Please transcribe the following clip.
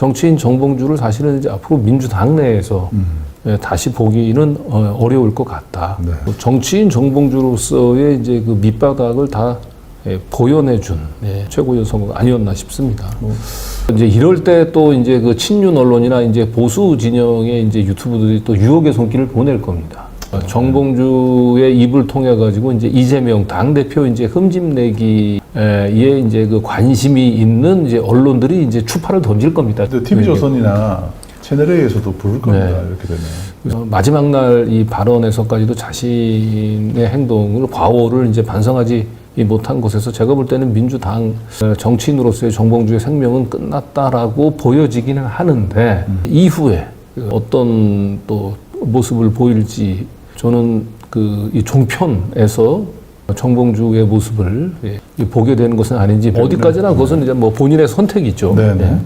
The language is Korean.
정치인 정봉주를 사실은 이제 앞으로 민주당 내에서 예, 다시 보기는 어, 어려울 것 같다. 네. 뭐 정치인 정봉주로서의 이제 그 밑바닥을 다 예, 보여내준 예, 최고의 선거가 아니었나 싶습니다. 뭐 이제 이럴 때 또 이제 그 친윤 언론이나 이제 보수 진영의 이제 유튜브들이 또 유혹의 손길을 보낼 겁니다. 어, 정봉주의 입을 통해 가지고 이제 이재명 당 대표 이제 흠집내기에 이제 그 관심이 있는 이제 언론들이 이제 추파를 던질 겁니다. 근데 TV조선이나 채널A에서도 부를 겁니다. 네. 이렇게 되면. 마지막 날 이 발언에서까지도 자신의 행동을 과오를 이제 반성하지 못한 것에서 제가 볼 때는 민주당 어, 정치인으로서의 정봉주의 생명은 끝났다라고 보여지기는 하는데 이후에 그 어떤 또 모습을 보일지 저는 그 이 종편에서 정봉주의 모습을 예, 보게 되는 것은 아닌지 어디까지나 그것은 이제 뭐 본인의 선택이죠. 네네. 예.